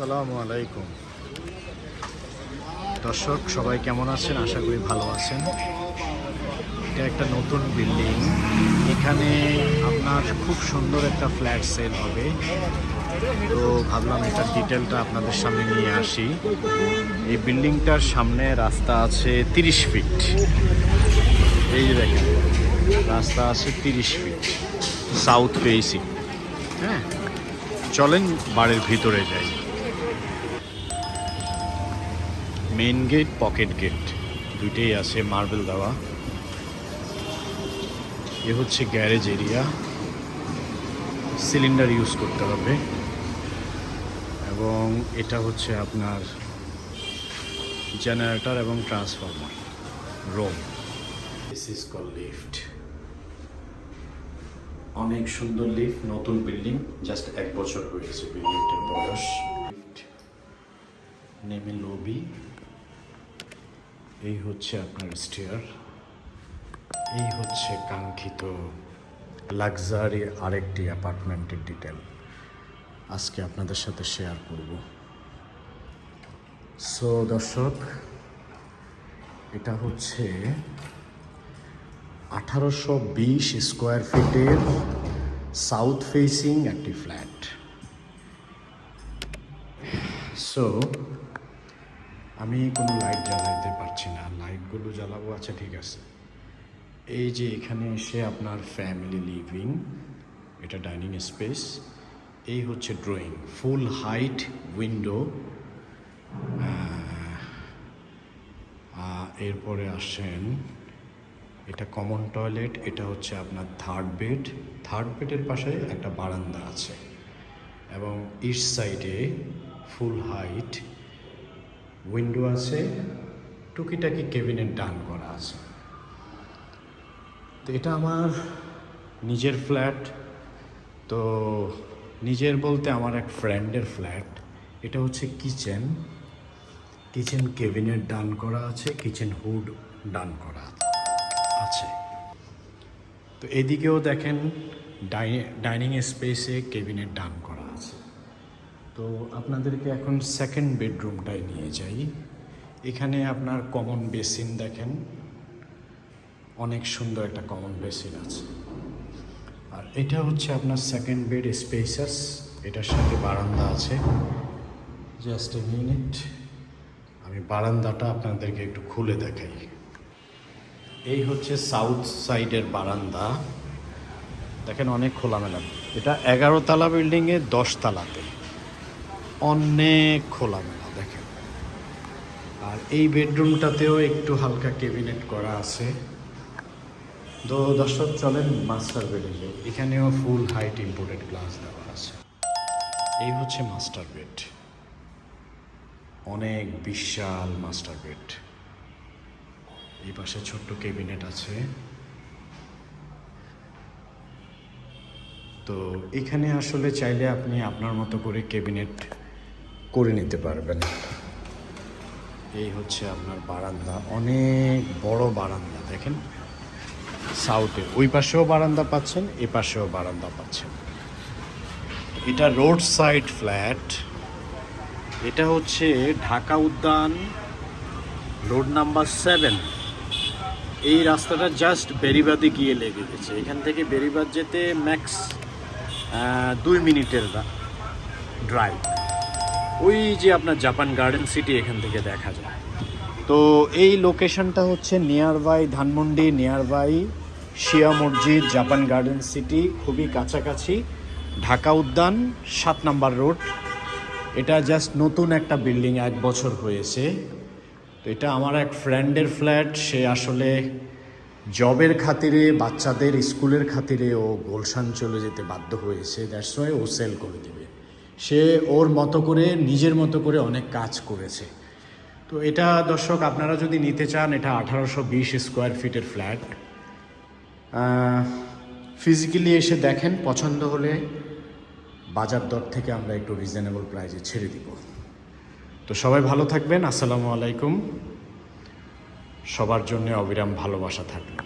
আসসালামু আলাইকুম। দর্শক, সবাই কেমন আছেন? আশা করি ভালো আছেন। এটা একটা নতুন বিল্ডিং। এখানে আপনার খুব সুন্দর একটা ফ্ল্যাট সেল হবে। তো ভাবলাম এটার ডিটেলটা আপনাদের সামনে নিয়ে আসি। এই বিল্ডিংটার সামনে রাস্তা আছে তিরিশ ফিট। এই যে দেখেন, রাস্তা আছে তিরিশ ফিট। South facing. হ্যাঁ চলেন বাড়ির ভিতরে যাই। Main gate, pocket gate. দুইটাই আছে মার্বেল দেওয়া। এ হচ্ছে গ্যারেজ এরিয়া। সিলিন্ডার ইউজ করতে হবে। এবং এটা হচ্ছে আপনার জেনারেটর এবং transformer, room. This is call lift অনেক সুন্দর লিফট নতুন বিল্ডিং জাস্ট এক বছর হয়েছে বিল্ডিংটার বয়স। নেমে লবি এই হচ্ছে আপনার স্টেয়ার এই হচ্ছে কাঙ্ক্ষিত লাক্সারি আরেকটি অ্যাপার্টমেন্টের ডিটেল আজকে আপনাদের সাথে শেয়ার করব। সো দর্শক, এটা হচ্ছে আঠারোশো বিশ স্কোয়ার ফিটের সাউথ ফেসিং একটি ফ্ল্যাট সো আমি কোনো লাইট জ্বালাইতে পারছি না। লাইটগুলো জ্বালাবো? আচ্ছা ঠিক আছে। এই যে এখানে এসে আপনার ফ্যামিলি লিভিং এটা ডাইনিং স্পেস এই হচ্ছে ড্রয়িং ফুল হাইট উইন্ডো এরপরে আসেন, এটা কমন টয়লেট এটা হচ্ছে আপনার থার্ড বেড থার্ড বেডের পাশে একটা বারান্দা আছে। এবং ইস্ট সাইডে ফুল হাইট উইন্ডো আছে, টুকিটাকি কেবিনেট ডান করা আছে। তো এটা আমার নিজের ফ্ল্যাট তো নিজের বলতে আমার এক ফ্রেন্ডের ফ্ল্যাট এটা হচ্ছে কিচেন কিচেন কেবিনেট ডান করা আছে কিচেন হুড ডান করা আছে। তো এদিকেও দেখেন, ডাইনিং স্পেসে কেবিনেট ডান করা তো আপনাদেরকে এখন সেকেন্ড বেডরুমটায় নিয়ে যাই। এখানে আপনার কমন বেসিন দেখেন। অনেক সুন্দর একটা কমন বেসিন আছে। আর এটা হচ্ছে আপনার সেকেন্ড বেড স্পেসাস এটার সাথে বারান্দা আছে। জাস্ট এ মিনিট আমি বারান্দাটা আপনাদেরকে একটু খুলে দেখাই। এই হচ্ছে সাউথ সাইডের বারান্দা। দেখেন অনেক খোলামেলা। এটা এগারো তালা বিল্ডিংয়ে দশ তালাতে। অনেক খোলামেলা, দেখেন। আর এই বেডরুমটাতেও একটু হালকা ক্যাবিনেট করা আছে। তো দর্শক, চলেন মাস্টার বেডে এখানেও ফুল হাইট ইম্পোর্টেড গ্লাস দেওয়া আছে। এই হচ্ছে মাস্টার বেড। অনেক বিশাল মাস্টার বেড। এই পাশে ছোট্ট ক্যাবিনেট আছে। তো এখানে আসলে চাইলে আপনি আপনার মতো করে কেবিনেট করে নিতে পারবেন। এই হচ্ছে আপনার বারান্দা, অনেক বড় বারান্দা, দেখেন। সাউথে, ওই পাশেও বারান্দা পাচ্ছেন, এ পাশেও বারান্দা পাচ্ছেন। এটা রোড সাইড ফ্ল্যাট এটা হচ্ছে ঢাকা উদ্যান, রোড নাম্বার সেভেন এই রাস্তাটা জাস্ট বেরিবাদে গিয়ে লেগে গেছে। এখান থেকে বেরিবাদ যেতে ম্যাক্স দুই মিনিটের ড্রাইভ ওই যে আপনার জাপান গার্ডেন সিটি এখান থেকে দেখা যায়। তো এই লোকেশনটা হচ্ছে near by Dhanmondi near by শিয়া মসজিদ জাপান গার্ডেন সিটি খুবই কাছাকাছি। ঢাকা উদ্যান, সাত নাম্বার রোড। এটা জাস্ট নতুন একটা বিল্ডিং এক বছর হয়েছে। তো এটা আমার এক ফ্রেন্ডের ফ্ল্যাট সে আসলে জবের খাতিরে, বাচ্চাদের স্কুলের খাতিরে ও গোলশান চলে যেতে বাধ্য হয়েছে। দ্যাটস ওয়াই ও সেল করে দিবে। সে ওর মতো করে, নিজের মতো করে অনেক কাজ করেছে। তো এটা দর্শক, আপনারা যদি নিতে চান, এটা আঠারোশো বিশ স্কোয়ার ফিটের ফ্ল্যাট ফিজিক্যালি এসে দেখেন, পছন্দ হলে বাজার দর থেকে আমরা একটু রিজনেবল প্রাইজে ছেড়ে দিব। তো সবাই ভালো থাকবেন, আসসালামু আলাইকুম। সবার জন্য অবিরাম ভালোবাসা থাকল